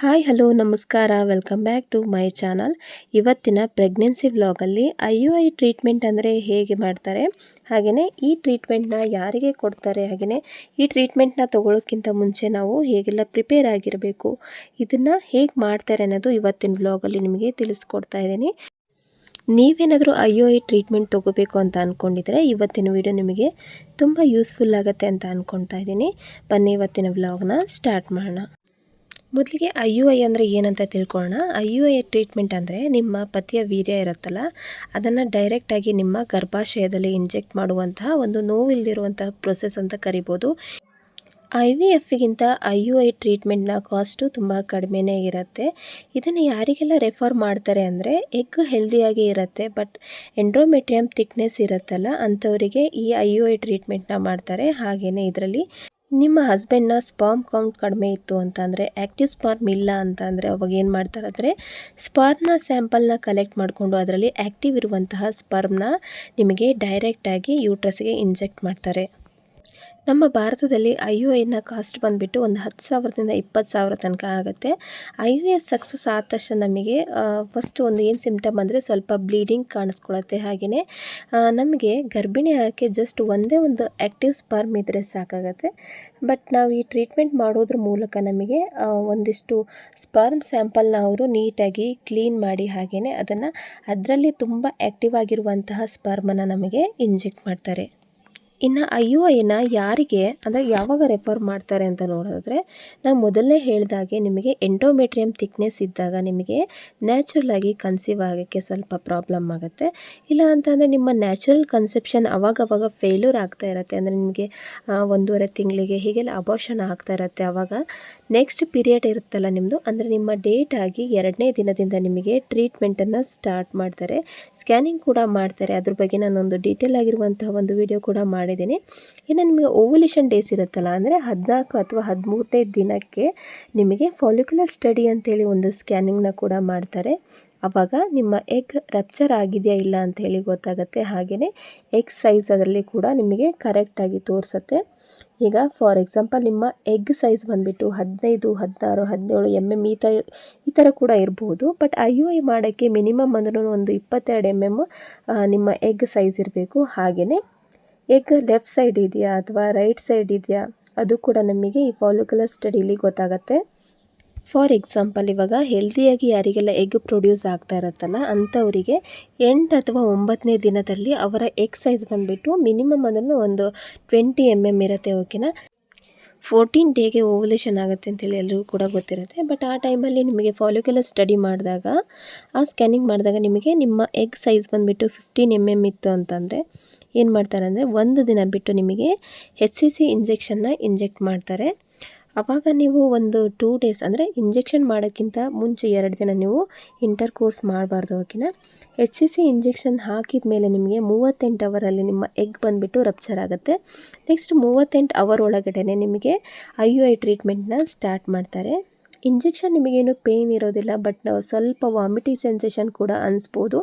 Hi hello ನಮಸ್ಕಾರ. Welcome back to my channel ಇವತ್ತಿನ pregnancy ವ್ಲಾಗಲ್ಲಿ ಐ ಯು ಐ ಟ್ರೀಟ್ಮೆಂಟ್ ಅಂದರೆ ಹೇಗೆ ಮಾಡ್ತಾರೆ? ಹಾಗೆಯೇ ಈ ಟ್ರೀಟ್ಮೆಂಟ್ನ ಯಾರಿಗೆ ಕೊಡ್ತಾರೆ? ಹಾಗೆಯೇ ಈ ಟ್ರೀಟ್ಮೆಂಟ್ನ ತಗೊಳ್ಳೋಕ್ಕಿಂತ ಮುಂಚೆ ನಾವು ಹೇಗೆಲ್ಲ ಪ್ರಿಪೇರ್ ಆಗಿರಬೇಕು? ಇದನ್ನು ಹೇಗೆ ಮಾಡ್ತಾರೆ ಅನ್ನೋದು ಇವತ್ತಿನ ವ್ಲಾಗಲ್ಲಿ ನಿಮಗೆ ತಿಳಿಸ್ಕೊಡ್ತಾ ಇದ್ದೀನಿ. ನೀವೇನಾದರೂ ಐ ಯು ಐ ಟ್ರೀಟ್ಮೆಂಟ್ ತೊಗೋಬೇಕು ಅಂತ ಅಂದ್ಕೊಂಡಿದ್ರೆ ಇವತ್ತಿನ ವಿಡಿಯೋ ನಿಮಗೆ ತುಂಬ ಯೂಸ್ಫುಲ್ ಆಗುತ್ತೆ ಅಂತ ಅಂದ್ಕೊಳ್ತಾ ಇದ್ದೀನಿ. ಬನ್ನಿ ಇವತ್ತಿನ ವ್ಲಾಗ್ನ ಸ್ಟಾರ್ಟ್ ಮಾಡೋಣ. ಮೊದಲಿಗೆ ಐ ಯು ಐ ಅಂದರೆ ಏನಂತ ತಿಳ್ಕೊಳ್ಳೋಣ? ಐ ಯು ಐ ಟ್ರೀಟ್ಮೆಂಟ್ ಅಂದರೆ ನಿಮ್ಮ ಪತಿಯ ವೀರ್ಯ ಇರುತ್ತಲ್ಲ, ಅದನ್ನು ಡೈರೆಕ್ಟಾಗಿ ನಿಮ್ಮ ಗರ್ಭಾಶಯದಲ್ಲಿ ಇಂಜೆಕ್ಟ್ ಮಾಡುವಂತಹ ಒಂದು ನೋವಿಲ್ಲದಿರುವಂತಹ ಪ್ರೊಸೆಸ್ ಅಂತ ಕರಿಬೋದು. ಐ ವಿ ಎಫ್ಗಿಂತ ಐ ಯು ಐ ಟ್ರೀಟ್ಮೆಂಟ್ನ ಕಾಸ್ಟು ತುಂಬ ಕಡಿಮೆನೇ ಇರುತ್ತೆ. ಇದನ್ನು ಯಾರಿಗೆಲ್ಲ ರೆಫರ್ ಮಾಡ್ತಾರೆ ಅಂದರೆ ಎಗ್ ಹೆಲ್ದಿಯಾಗಿ ಇರುತ್ತೆ ಬಟ್ ಎಂಡ್ರೋಮೆಟ್ರಿಯಮ್ ಥಿಕ್ನೆಸ್ ಇರುತ್ತಲ್ಲ, ಅಂಥವರಿಗೆ ಈ ಐ ಯು ಐ ಟ್ರೀಟ್ಮೆಂಟ್ನ ಮಾಡ್ತಾರೆ ಹಾಗೆಯೇ ಇದರಲ್ಲಿ. ನಿಮ್ಮ ಹಸ್ಬೆಂಡ್ನ ಸ್ಪರ್ಮ್ ಕೌಂಟ್ ಕಡಿಮೆ ಇತ್ತು ಅಂತಂದರೆ ಆ್ಯಕ್ಟಿವ್ ಸ್ಪರ್ಮ್ ಇಲ್ಲ ಅಂತಂದರೆ ಅವಾಗ ಏನು ಮಾಡ್ತಾರಂದರೆ ಸ್ಪಾರ್ಮ್ನ ಸ್ಯಾಂಪಲ್ನ ಕಲೆಕ್ಟ್ ಮಾಡಿಕೊಂಡು ಅದರಲ್ಲಿ ಆ್ಯಕ್ಟಿವ್ ಇರುವಂತಹ ಸ್ಪರ್ಮ್ನ ನಿಮಗೆ ಡೈರೆಕ್ಟಾಗಿ ಯೂಟ್ರಸ್ಗೆ ಇಂಜೆಕ್ಟ್ ಮಾಡ್ತಾರೆ. ನಮ್ಮ ಭಾರತದಲ್ಲಿ ಐ ಯು ಐನ ಕಾಸ್ಟ್ ಬಂದುಬಿಟ್ಟು ಒಂದು ಹತ್ತು ಸಾವಿರದಿಂದ ಇಪ್ಪತ್ತು ಸಾವಿರ ತನಕ ಆಗುತ್ತೆ. ಐ ಯು ಎಸ್ ಸಕ್ಸಸ್ ಆದ ತಕ್ಷಣ ನಮಗೆ ಫಸ್ಟ್ ಒಂದು ಏನು ಸಿಮ್ಟಮ್ ಅಂದರೆ ಸ್ವಲ್ಪ ಬ್ಲೀಡಿಂಗ್ ಕಾಣಿಸ್ಕೊಳತ್ತೆ ಹಾಗೆಯೇ ನಮಗೆ ಗರ್ಭಿಣಿ ಆಗೋಕ್ಕೆ ಜಸ್ಟ್ ಒಂದೇ ಒಂದು ಆ್ಯಕ್ಟಿವ್ ಸ್ಪರ್ಮ್ ಇದ್ದರೆ ಸಾಕಾಗತ್ತೆ. ಬಟ್ ನಾವು ಈ ಟ್ರೀಟ್ಮೆಂಟ್ ಮಾಡೋದ್ರ ಮೂಲಕ ನಮಗೆ ಒಂದಿಷ್ಟು ಸ್ಪರ್ಮ್ ಸ್ಯಾಂಪಲ್ನ ಅವರು ನೀಟಾಗಿ ಕ್ಲೀನ್ ಮಾಡಿ ಹಾಗೆಯೇ ಅದನ್ನು ಅದರಲ್ಲಿ ತುಂಬ ಆ್ಯಕ್ಟಿವ್ ಆಗಿರುವಂತಹ ಸ್ಪರ್ಮನ್ನು ನಮಗೆ ಇಂಜೆಕ್ಟ್ ಮಾಡ್ತಾರೆ. ಇನ್ನು ಐ ಯು ಐನ ಯಾರಿಗೆ, ಅಂದರೆ ಯಾವಾಗ ರೆಫರ್ ಮಾಡ್ತಾರೆ ಅಂತ ನೋಡಿದ್ರೆ ನಾವು ಮೊದಲನೇ ಹೇಳಿದಾಗೆ ನಿಮಗೆ ಎಂಡೋಮೆಟ್ರಿಯಮ್ ಥಿಕ್ನೆಸ್ ಇದ್ದಾಗ ನಿಮಗೆ ನ್ಯಾಚುರಲ್ ಆಗಿ ಕನ್ಸೀವ್ ಆಗೋಕ್ಕೆ ಸ್ವಲ್ಪ ಪ್ರಾಬ್ಲಮ್ ಆಗುತ್ತೆ. ಇಲ್ಲ ಅಂತಂದರೆ ನಿಮ್ಮ ನ್ಯಾಚುರಲ್ ಕನ್ಸೆಪ್ಷನ್ ಅವಾಗವಾಗ ಫೇಲ್ಯೂರ್ ಆಗ್ತಾ ಇರುತ್ತೆ. ಅಂದರೆ ನಿಮಗೆ ಒಂದೂವರೆ ತಿಂಗಳಿಗೆ ಹೀಗೆಲ್ಲ ಅಬೋಷನ್ ಆಗ್ತಾ ಇರುತ್ತೆ ಆವಾಗ ನೆಕ್ಸ್ಟ್ ಪೀರಿಯಡ್ ಇರುತ್ತಲ್ಲ ನಿಮ್ಮದು ಅಂದರೆ ನಿಮ್ಮ ಡೇಟ್ ಆಗಿ ಎರಡನೇ ದಿನದಿಂದ ನಿಮಗೆ ಟ್ರೀಟ್ಮೆಂಟನ್ನು ಸ್ಟಾರ್ಟ್ ಮಾಡ್ತಾರೆ. ಸ್ಕ್ಯಾನಿಂಗ್ ಕೂಡ ಮಾಡ್ತಾರೆ. ಅದ್ರ ಬಗ್ಗೆ ನಾನೊಂದು ಡೀಟೇಲ್ ಆಗಿರುವಂತಹ ಒಂದು ವಿಡಿಯೋ ಕೂಡ ಮಾಡಿದ್ದೀನಿ. ಇನ್ನು ನಿಮಗೆ ಓವಲ್ಯೂಷನ್ ಡೇಸ್ ಇರುತ್ತಲ್ಲ, ಅಂದರೆ ಹದಿನಾಲ್ಕು ಅಥವಾ ಹದಿಮೂರನೇ ದಿನಕ್ಕೆ ನಿಮಗೆ ಫಾಲಿಕ್ಯುಲರ್ ಸ್ಟಡಿ ಅಂತೇಳಿ ಒಂದು ಸ್ಕ್ಯಾನಿಂಗ್ನ ಕೂಡ ಮಾಡ್ತಾರೆ. ಆವಾಗ ನಿಮ್ಮ ಎಗ್ ರಪ್ಚರ್ ಆಗಿದೆಯಾ ಇಲ್ಲ ಅಂತ ಹೇಳಿ ಗೊತ್ತಾಗುತ್ತೆ. ಹಾಗೆಯೇ ಎಗ್ ಸೈಜ್ ಅದರಲ್ಲಿ ಕೂಡ ನಿಮಗೆ ಕರೆಕ್ಟಾಗಿ ತೋರಿಸುತ್ತೆ. ಈಗ ಫಾರ್ ಎಕ್ಸಾಂಪಲ್ ನಿಮ್ಮ ಎಗ್ ಸೈಜ್ ಬಂದುಬಿಟ್ಟು ಹದಿನೈದು, ಹದಿನಾರು, ಹದಿನೇಳು ಎಂ ಎಂ ಈ ಥರ ಈ ಥರ ಕೂಡ ಇರ್ಬೋದು. ಬಟ್ ಐ ಯು ಐ ಮಾಡೋಕ್ಕೆ ಮಿನಿಮಮ್ ಅಂದ್ರೂ ಒಂದು ಇಪ್ಪತ್ತೆರಡು ಎಂ ಎಂ ನಿಮ್ಮ ಎಗ್ ಸೈಜ್ ಇರಬೇಕು. ಹಾಗೆಯೇ ಎಗ್ ಲೆಫ್ಟ್ ಸೈಡ್ ಇದೆಯಾ ಅಥವಾ ರೈಟ್ ಸೈಡ್ ಇದೆಯಾ? ಅದು ಕೂಡ ನಮಗೆ ಈ ಫಾಲಿಕ್ಯುಲರ್ ಸ್ಟಡಿಲಿ ಗೊತ್ತಾಗುತ್ತೆ. ಫಾರ್ ಎಕ್ಸಾಂಪಲ್ ಇವಾಗ ಹೆಲ್ದಿಯಾಗಿ ಯಾರಿಗೆಲ್ಲ ಎಗ್ ಪ್ರೊಡ್ಯೂಸ್ ಆಗ್ತಾ ಇರುತ್ತಲ್ಲ, ಅಂಥವರಿಗೆ ಎಂಟು ಅಥವಾ ಒಂಬತ್ತನೇ ದಿನದಲ್ಲಿ ಅವರ ಎಗ್ ಸೈಜ್ ಬಂದುಬಿಟ್ಟು ಮಿನಿಮಮ್ ಅದನ್ನು ಒಂದು ಟ್ವೆಂಟಿ ಎಂ ಎಂ ಇರುತ್ತೆ ಓಕೆನಾ ಫೋರ್ಟೀನ್ ಡೇಗೆ ಓವಲೇಷನ್ ಆಗುತ್ತೆ ಅಂತೇಳಿ ಎಲ್ಲರಿಗೂ ಕೂಡ ಗೊತ್ತಿರುತ್ತೆ. ಬಟ್ ಆ ಟೈಮಲ್ಲಿ ನಿಮಗೆ ಫಾಲಿಕ್ಯುಲರ್ ಸ್ಟಡಿ ಮಾಡಿದಾಗ, ಆ ಸ್ಕ್ಯಾನಿಂಗ್ ಮಾಡಿದಾಗ ನಿಮಗೆ ನಿಮ್ಮ ಎಗ್ ಸೈಜ್ ಬಂದುಬಿಟ್ಟು ಫಿಫ್ಟೀನ್ ಎಂ ಎಂ ಇತ್ತು ಅಂತಂದರೆ ಏನು ಮಾಡ್ತಾರೆ ಅಂದರೆ ಒಂದು ದಿನ ಬಿಟ್ಟು ನಿಮಗೆ ಹೆಚ್ ಸಿ ಸಿ ಇಂಜೆಕ್ಷನ್ನ ಇಂಜೆಕ್ಟ್ ಮಾಡ್ತಾರೆ. ಆವಾಗ ನೀವು ಒಂದು ಟೂ ಡೇಸ್ ಅಂದರೆ ಇಂಜೆಕ್ಷನ್ ಮಾಡೋಕ್ಕಿಂತ ಮುಂಚೆ ಎರಡು ದಿನ ನೀವು ಇಂಟರ್ ಕೋರ್ಸ್ ಮಾಡಬಾರ್ದು ಓಕೆನಾ? ಎಚ್ ಸಿ ಸಿ ಇಂಜೆಕ್ಷನ್ ಹಾಕಿದ ಮೇಲೆ ನಿಮಗೆ ಮೂವತ್ತೆಂಟು ಅವರಲ್ಲಿ ನಿಮ್ಮ ಎಗ್ ಬಂದುಬಿಟ್ಟು ರಪ್ಚರ್ ಆಗುತ್ತೆ. ನೆಕ್ಸ್ಟ್ ಮೂವತ್ತೆಂಟು ಅವರ್ ಒಳಗಡೆ ನಿಮಗೆ ಐ ಯು ಐ ಟ್ರೀಟ್ಮೆಂಟ್ನ ಸ್ಟಾರ್ಟ್ ಮಾಡ್ತಾರೆ. ಇಂಜೆಕ್ಷನ್ ನಿಮಗೇನು ಪೇಯ್ನ್ ಇರೋದಿಲ್ಲ ಬಟ್ ನಾವು ಸ್ವಲ್ಪ ವಾಮಿಟಿ ಸೆನ್ಸೇಷನ್ ಕೂಡ ಅನಿಸ್ಬೋದು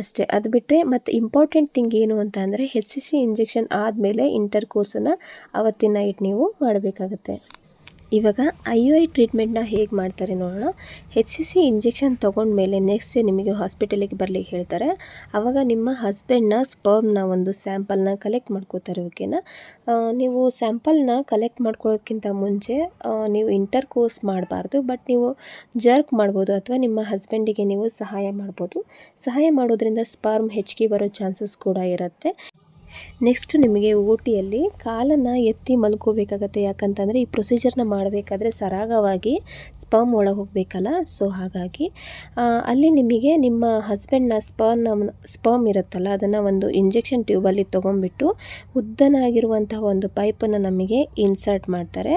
ಅಷ್ಟೇ. ಅದು ಬಿಟ್ಟರೆ ಮತ್ತು ಇಂಪಾರ್ಟೆಂಟ್ ಥಿಂಗ್ ಏನು ಅಂತ ಅಂದರೆ ಹೆಚ್ ಸಿ ಸಿ ಇಂಜೆಕ್ಷನ್ ಆದಮೇಲೆ ಇಂಟರ್ ಕೋರ್ಸನ್ನು ಅವತ್ತಿನ ನೈಟ್ ನೀವು ಮಾಡಬೇಕಾಗತ್ತೆ. ಇವಾಗ ಐ ಯು ಐ ಟ್ರೀಟ್ಮೆಂಟ್ನ ಹೇಗೆ ಮಾಡ್ತಾರೆ ನೋಡೋಣ. ಹೆಚ್ ಸಿ ಸಿ ಇಂಜೆಕ್ಷನ್ ತೊಗೊಂಡ್ಮೇಲೆ ನೆಕ್ಸ್ಟ್ ಡೇ ನಿಮಗೆ ಹಾಸ್ಪಿಟಲಿಗೆ ಬರಲಿಕ್ಕೆ ಹೇಳ್ತಾರೆ. ಆವಾಗ ನಿಮ್ಮ ಹಸ್ಬೆಂಡ್ನ ಸ್ಪರ್ಮ್ನ ಒಂದು ಸ್ಯಾಂಪಲ್ನ ಕಲೆಕ್ಟ್ ಮಾಡ್ಕೋತಾರೆ, ಓಕೆನ? ನೀವು ಸ್ಯಾಂಪಲ್ನ ಕಲೆಕ್ಟ್ ಮಾಡ್ಕೊಳ್ಳೋದಕ್ಕಿಂತ ಮುಂಚೆ ನೀವು ಇಂಟರ್ ಕೋರ್ಸ್ ಮಾಡಬಾರ್ದು, ಬಟ್ ನೀವು ಜರ್ಕ್ ಮಾಡ್ಬೋದು ಅಥವಾ ನಿಮ್ಮ ಹಸ್ಬೆಂಡಿಗೆ ನೀವು ಸಹಾಯ ಮಾಡ್ಬೋದು. ಸಹಾಯ ಮಾಡೋದ್ರಿಂದ ಸ್ಪರ್ಮ್ ಹೆಚ್ಚಿಗೆ ಬರೋ ಚಾನ್ಸಸ್ ಕೂಡ ಇರುತ್ತೆ. ನೆಕ್ಸ್ಟ್ ನಿಮಗೆ ಊಟಿಯಲ್ಲಿ ಟಿಯಲ್ಲಿ ಕಾಲನ್ನು ಎತ್ತಿ ಮಲ್ಕೋಬೇಕಾಗತ್ತೆ. ಯಾಕಂತಂದರೆ ಈ ಪ್ರೊಸೀಜರ್ನ ಮಾಡಬೇಕಾದ್ರೆ ಸರಾಗವಾಗಿ ಸ್ಪರ್ಮ್ ಒಳಗೆ ಹೋಗಬೇಕಲ್ಲ ಸೊ ಹಾಗಾಗಿ ಅಲ್ಲಿ ನಿಮಗೆ ನಿಮ್ಮ ಹಸ್ಬೆಂಡ್ನ ಸ್ಪರ್ನ ಸ್ಪರ್ಮ್ ಇರುತ್ತಲ್ಲ, ಅದನ್ನು ಒಂದು ಇಂಜೆಕ್ಷನ್ ಟ್ಯೂಬಲ್ಲಿ ತೊಗೊಂಡ್ಬಿಟ್ಟು ಉದ್ದನಾಗಿರುವಂತಹ ಒಂದು ಪೈಪನ್ನು ನಮಗೆ ಇನ್ಸರ್ಟ್ ಮಾಡ್ತಾರೆ.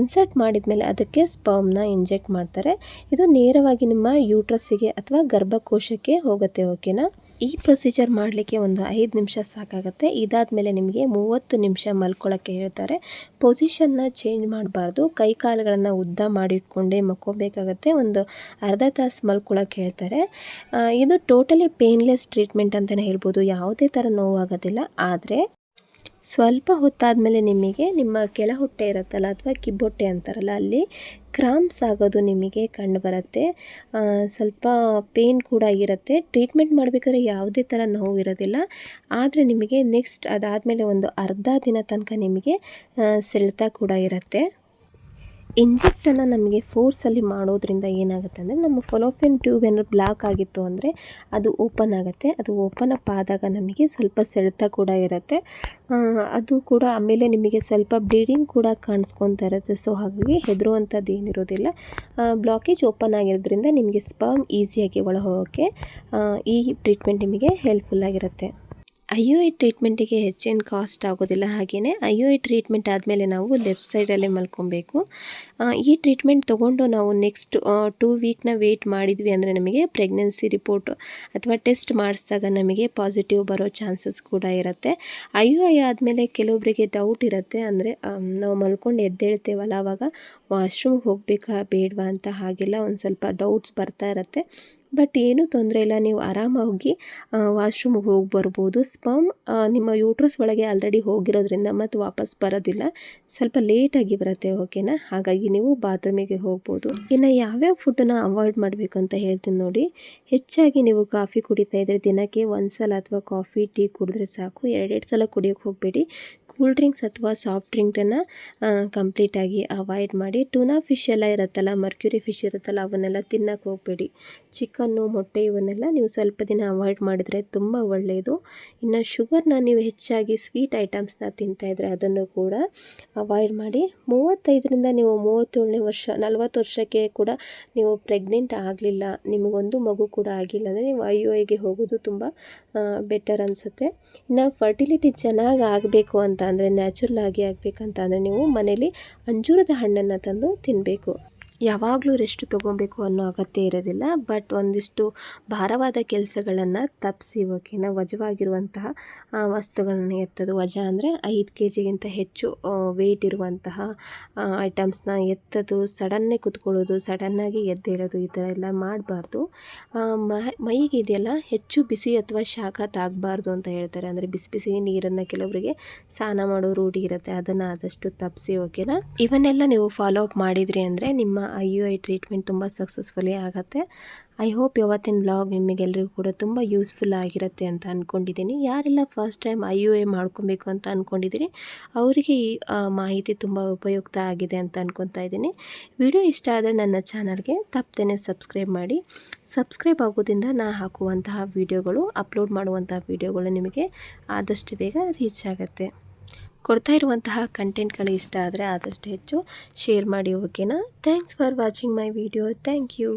ಇನ್ಸರ್ಟ್ ಮಾಡಿದ ಮೇಲೆ ಅದಕ್ಕೆ ಸ್ಪರ್ಮ್ನ ಇಂಜೆಕ್ಟ್ ಮಾಡ್ತಾರೆ. ಇದು ನೇರವಾಗಿ ನಿಮ್ಮ ಯೂಟ್ರಸ್ಸಿಗೆ ಅಥವಾ ಗರ್ಭಕೋಶಕ್ಕೆ ಹೋಗುತ್ತೆ ಓಕೆನಾ ಈ ಪ್ರೊಸೀಜರ್ ಮಾಡಲಿಕ್ಕೆ ಒಂದು ಐದು ನಿಮಿಷ ಸಾಕಾಗುತ್ತೆ. ಇದಾದಮೇಲೆ ನಿಮಗೆ ಮೂವತ್ತು ನಿಮಿಷ ಮಲ್ಕೊಳ್ಳೋಕ್ಕೆ ಹೇಳ್ತಾರೆ. ಪೊಸಿಷನ್ನ ಚೇಂಜ್ ಮಾಡಬಾರ್ದು. ಕೈ ಕಾಲುಗಳನ್ನು ಉದ್ದ ಮಾಡಿಟ್ಕೊಂಡೇ ಮಕ್ಕೋಬೇಕಾಗತ್ತೆ ಒಂದು ಅರ್ಧ ತಾಸು ಮಲ್ಕೊಳ್ಳೋಕ್ಕೆ ಹೇಳ್ತಾರೆ. ಇದು ಟೋಟಲಿ ಪೇನ್ಲೆಸ್ ಟ್ರೀಟ್ಮೆಂಟ್ ಅಂತಲೇ ಹೇಳ್ಬೋದು. ಯಾವುದೇ ಥರ ನೋವಾಗೋದಿಲ್ಲ. ಆದರೆ ಸ್ವಲ್ಪ ಹೊತ್ತಾದಮೇಲೆ ನಿಮಗೆ ನಿಮ್ಮ ಕೆಳ ಹೊಟ್ಟೆ ಇರುತ್ತಲ್ಲ ಅಥವಾ ಕಿಬ್ಬೊಟ್ಟೆ ಅಂತಾರಲ್ಲ, ಅಲ್ಲಿ ಕ್ರಾಂಪ್ಸ್ ಆಗೋದು ನಿಮಗೆ ಕಂಡು ಬರುತ್ತೆ. ಸ್ವಲ್ಪ ಪೇಯ್ನ್ ಕೂಡ ಇರುತ್ತೆ. ಟ್ರೀಟ್ಮೆಂಟ್ ಮಾಡಬೇಕಾದ್ರೆ ಯಾವುದೇ ಥರ ನೋವು ಇರೋದಿಲ್ಲ. ಆದರೆ ನಿಮಗೆ ನೆಕ್ಸ್ಟ್ ಅದಾದಮೇಲೆ ಒಂದು ಅರ್ಧ ದಿನ ತನಕ ನಿಮಗೆ ಸೆಳೆತ ಕೂಡ ಇರುತ್ತೆ. ಇಂಜೆಕ್ಟನ್ನು ನಮಗೆ ಫೋರ್ಸಲ್ಲಿ ಮಾಡೋದ್ರಿಂದ ಏನಾಗುತ್ತೆ ಅಂದರೆ ನಮ್ಮ ಫೊಲೋಫಿನ್ ಟ್ಯೂಬ್ ಏನಾದ್ರು ಬ್ಲಾಕ್ ಆಗಿತ್ತು ಅಂದರೆ ಅದು ಓಪನ್ ಆಗುತ್ತೆ. ಅದು ಓಪನ್ ಅಪ್ ಆದಾಗ ನಮಗೆ ಸ್ವಲ್ಪ ಸೆಳೆತ ಕೂಡ ಇರುತ್ತೆ. ಅದು ಕೂಡ ಆಮೇಲೆ ನಿಮಗೆ ಸ್ವಲ್ಪ ಬ್ಲೀಡಿಂಗ್ ಕೂಡ ಕಾಣಿಸ್ಕೊತಾ ಇರುತ್ತೆ. ಸೊ ಹಾಗಾಗಿ ಹೆದರುವಂಥದ್ದು ಏನಿರೋದಿಲ್ಲ. ಬ್ಲಾಕೇಜ್ ಓಪನ್ ಆಗಿರೋದ್ರಿಂದ ನಿಮಗೆ ಸ್ಪರ್ಮ್ ಈಸಿಯಾಗಿ ಒಳ ಹೋಗೋಕ್ಕೆ ಈ ಟ್ರೀಟ್ಮೆಂಟ್ ನಿಮಗೆ ಹೆಲ್ಪ್ಫುಲ್ ಆಗಿರುತ್ತೆ. ಐ ಯು ಐ ಟ್ರೀಟ್ಮೆಂಟಿಗೆ ಹೆಚ್ಚೇನು ಕಾಸ್ಟ್ ಆಗೋದಿಲ್ಲ ಹಾಗೆಯೇ ಐ ಯು ಐ ಟ್ರೀಟ್ಮೆಂಟ್ ಆದಮೇಲೆ ನಾವು ಲೆಫ್ಟ್ ಸೈಡಲ್ಲೇ ಮಲ್ಕೊಬೇಕು. ಈ ಟ್ರೀಟ್ಮೆಂಟ್ ತೊಗೊಂಡು ನಾವು ನೆಕ್ಸ್ಟ್ ಟೂ ವೀಕ್ನ ವೆಯ್ಟ್ ಮಾಡಿದ್ವಿ ಅಂದರೆ ನಮಗೆ ಪ್ರೆಗ್ನೆನ್ಸಿ ರಿಪೋರ್ಟ್ ಅಥವಾ ಟೆಸ್ಟ್ ಮಾಡಿಸಿದಾಗ ನಮಗೆ ಪಾಸಿಟಿವ್ ಬರೋ ಚಾನ್ಸಸ್ ಕೂಡ ಇರುತ್ತೆ. ಐ ಯು ಐ ಆದಮೇಲೆ ಕೆಲವೊಬ್ಬರಿಗೆ ಡೌಟ್ ಇರುತ್ತೆ ಅಂದರೆ ನಾವು ಮಲ್ಕೊಂಡು ಎದ್ದೇಳ್ತೇವಲ್ಲ ಆವಾಗ ವಾಶ್ರೂಮ್ಗೆ ಹೋಗಬೇಕಾ ಬೇಡವಾ ಅಂತ ಹಾಗೆಲ್ಲ ಒಂದು ಸ್ವಲ್ಪ ಡೌಟ್ಸ್ ಬರ್ತಾ ಇರುತ್ತೆ. ಬಟ್ ಏನೂ ತೊಂದರೆ ಇಲ್ಲ. ನೀವು ಆರಾಮಾಗಿ ವಾಶ್ರೂಮ್ಗೆ ಹೋಗಿ ಬರ್ಬೋದು. ಸ್ಪಮ್ ನಿಮ್ಮ ಯೂಟ್ರಸ್ ಒಳಗೆ ಆಲ್ರೆಡಿ ಹೋಗಿರೋದ್ರಿಂದ ಮತ್ತು ವಾಪಸ್ ಬರೋದಿಲ್ಲ. ಸ್ವಲ್ಪ ಲೇಟಾಗಿ ಬರುತ್ತೆ ಓಕೆನಾ ಹಾಗಾಗಿ ನೀವು ಬಾತ್ರೂಮಿಗೆ ಹೋಗ್ಬೋದು. ಇನ್ನು ಯಾವ್ಯಾವ ಫುಡ್ಡನ್ನು ಅವಾಯ್ಡ್ ಮಾಡಬೇಕು ಅಂತ ಹೇಳ್ತೀನಿ ನೋಡಿ. ಹೆಚ್ಚಾಗಿ ನೀವು ಕಾಫಿ ಕುಡಿತಾ ಇದ್ದರೆ ದಿನಕ್ಕೆ ಒಂದು ಸಲ ಅಥವಾ ಕಾಫಿ ಟೀ ಕುಡಿದ್ರೆ ಸಾಕು. ಎರಡೆರಡು ಸಲ ಕುಡಿಯೋಕ್ಕೆ ಹೋಗಬೇಡಿ. ಕೂಲ್ ಡ್ರಿಂಕ್ಸ್ ಅಥವಾ ಸಾಫ್ಟ್ ಡ್ರಿಂಕನ್ನು ಕಂಪ್ಲೀಟಾಗಿ ಅವಾಯ್ಡ್ ಮಾಡಿ. ಟೂನಾ ಫಿಶ್ ಎಲ್ಲ ಇರುತ್ತಲ್ಲ ಮರ್ಕ್ಯೂರಿ ಫಿಶ್ ಇರುತ್ತಲ್ಲ, ಅವನ್ನೆಲ್ಲ ತಿನ್ನಕ್ಕೆ ಹೋಗಬೇಡಿ. ಚಿಕನ್ನು ಮೊಟ್ಟೆ ಇವನ್ನೆಲ್ಲ ನೀವು ಸ್ವಲ್ಪ ದಿನ ಅವಾಯ್ಡ್ ಮಾಡಿದರೆ ತುಂಬ ಒಳ್ಳೆಯದು ಇನ್ನು ಶುಗರ್ನ ನೀವು ಹೆಚ್ಚಾಗಿ ಸ್ವೀಟ್ ಐಟಮ್ಸ್ನ ತಿಂತಾಯಿದ್ರೆ ಅದನ್ನು ಕೂಡ ಅವಾಯ್ಡ್ ಮಾಡಿ. ಮೂವತ್ತೈದರಿಂದ ನೀವು ಮೂವತ್ತೇಳನೇ ವರ್ಷ, ನಲ್ವತ್ತು ವರ್ಷಕ್ಕೆ ಕೂಡ ನೀವು ಪ್ರೆಗ್ನೆಂಟ್ ಆಗಲಿಲ್ಲ, ನಿಮಗೊಂದು ಮಗು ಕೂಡ ಆಗಿಲ್ಲ ಅಂದರೆ ನೀವು ಐ ಯು ಐಗೆ ಹೋಗೋದು ತುಂಬ ಬೆಟರ್ ಅನಿಸುತ್ತೆ. ಇನ್ನು ಫರ್ಟಿಲಿಟಿ ಚೆನ್ನಾಗಿ ಆಗಬೇಕು ಅಂತ ಅಂದರೆ ನ್ಯಾಚುರಲ್ ಆಗಿ ಆಗಬೇಕಂತ ಅಂದರೆ ನೀವು ಮನೇಲಿ ಅಂಜೂರದ ಹಣ್ಣನ್ನು ತಂದು ತಿನ್ನಬೇಕು ಯಾವಾಗಲೂ ರೆಸ್ಟ್ ತೊಗೊಬೇಕು ಅನ್ನೋ ಅಗತ್ಯ ಇರೋದಿಲ್ಲ, ಬಟ್ ಒಂದಿಷ್ಟು ಭಾರವಾದ ಕೆಲಸಗಳನ್ನು ತಪ್ಪಿಸಿ ಓಕೆನ ವಜವಾಗಿರುವಂತಹ ವಸ್ತುಗಳನ್ನು ಎತ್ತೋದು. ವಜ ಅಂದರೆ ಐದು ಕೆ ಜಿಗಿಂತ ಹೆಚ್ಚು ವೆಯ್ಟ್ ಇರುವಂತಹ ಐಟಮ್ಸ್ನ ಎತ್ತೋದು ಸಡನ್ನೇ ಕುತ್ಕೊಳ್ಳೋದು ಸಡನ್ನಾಗಿ ಎದ್ದೇಳೋದು, ಈ ಥರ ಎಲ್ಲ ಮಾಡಬಾರ್ದು. ಮೈಗೆ ಇದೆಯಲ್ಲ ಹೆಚ್ಚು ಬಿಸಿ ಅಥವಾ ಶಾಖ ತಾಗಬಾರ್ದು ಅಂತ ಹೇಳ್ತಾರೆ. ಅಂದರೆ ಬಿಸಿ ಬಿಸಿ ನೀರನ್ನು ಕೆಲವರಿಗೆ ಸ್ನಾನ ಮಾಡೋ ರೂಢಿ ಇರುತ್ತೆ, ಅದನ್ನು ಆದಷ್ಟು ತಪ್ಪಿಸಿ ಓಕೆನಾ ಇವನ್ನೆಲ್ಲ ನೀವು ಫಾಲೋ ಅಪ್ ಮಾಡಿದ್ರಿ ಅಂದರೆ ನಿಮ್ಮ ಐ ಯು ಐ ಟ್ರೀಟ್ಮೆಂಟ್ ತುಂಬ ಸಕ್ಸಸ್ಫುಲಿ ಆಗುತ್ತೆ. ಐ ಹೋಪ್ ಇವತ್ತಿನ ಬ್ಲಾಗ್ ನಿಮಗೆಲ್ಲರಿಗೂ ಕೂಡ ತುಂಬ ಯೂಸ್ಫುಲ್ ಆಗಿರುತ್ತೆ ಅಂತ ಅಂದ್ಕೊಂಡಿದ್ದೀನಿ ಯಾರೆಲ್ಲ first time I U I ಮಾಡ್ಕೊಬೇಕು ಅಂತ ಅಂದ್ಕೊಂಡಿದ್ದೀನಿ ಅವರಿಗೆ ಈ ಮಾಹಿತಿ ತುಂಬ ಉಪಯುಕ್ತ ಆಗಿದೆ ಅಂತ ಅಂದ್ಕೊತಾ ಇದ್ದೀನಿ. ವಿಡಿಯೋ ಇಷ್ಟ ಆದರೆ ನನ್ನ ಚಾನಲ್ಗೆ ತಪ್ಪದೇ ಸಬ್ಸ್ಕ್ರೈಬ್ ಮಾಡಿ. ಸಬ್ಸ್ಕ್ರೈಬ್ ಆಗೋದ್ರಿಂದ ನಾ ಹಾಕುವಂತಹ ವಿಡಿಯೋಗಳು, ಅಪ್ಲೋಡ್ ಮಾಡುವಂತಹ ವಿಡಿಯೋಗಳು ನಿಮಗೆ ಆದಷ್ಟು ಬೇಗ ರೀಚ್ ಆಗುತ್ತೆ. ಕೊಡ್ತಾ ಇರುವಂತಹ ಕಂಟೆಂಟ್ಗಳು ಇಷ್ಟ ಆದರೆ ಆದಷ್ಟು ಹೆಚ್ಚು ಶೇರ್ ಮಾಡಿ ಓಕೆನಾ? Thanks for watching my video thank you